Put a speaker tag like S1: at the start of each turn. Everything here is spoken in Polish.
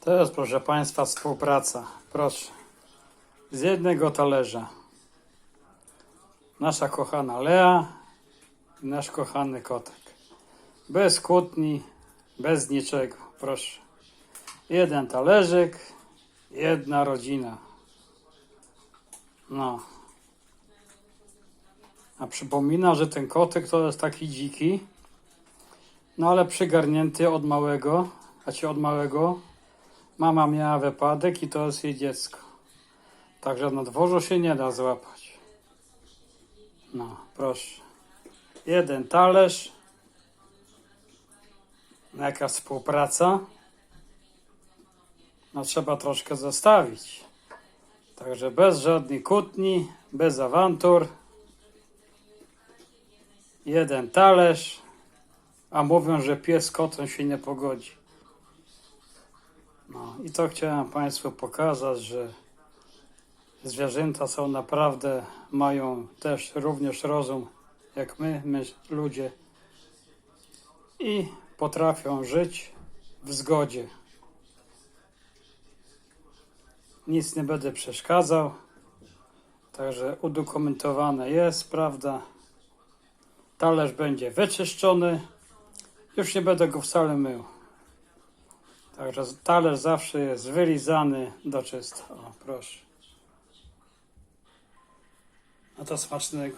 S1: To jest, proszę Państwa, współpraca. Proszę. Z jednego talerza. Nasza kochana Lea i nasz kochany kotek. Bez kłótni, bez niczego. Proszę. Jeden talerzyk, jedna rodzina. No. A przypomina, że ten kotek to jest taki dziki, no ale przygarnięty od małego, a ci od małego mama miała wypadek i to jest jej dziecko. Także na dworzu się nie da złapać. No, proszę. Jeden talerz. Jaka współpraca. No trzeba troszkę zostawić. Także bez żadnych kłótni, bez awantur. Jeden talerz, a mówią, że pies z kotem się nie pogodzi. No i to chciałem Państwu pokazać, że zwierzęta są naprawdę, mają też również rozum, jak my, my ludzie, i potrafią żyć w zgodzie. Nic nie będę przeszkadzał, także udokumentowane jest, prawda? Talerz będzie wyczyszczony, już nie będę go wcale mył. Także talerz zawsze jest wylizany do czysta. O, proszę. A to smacznego.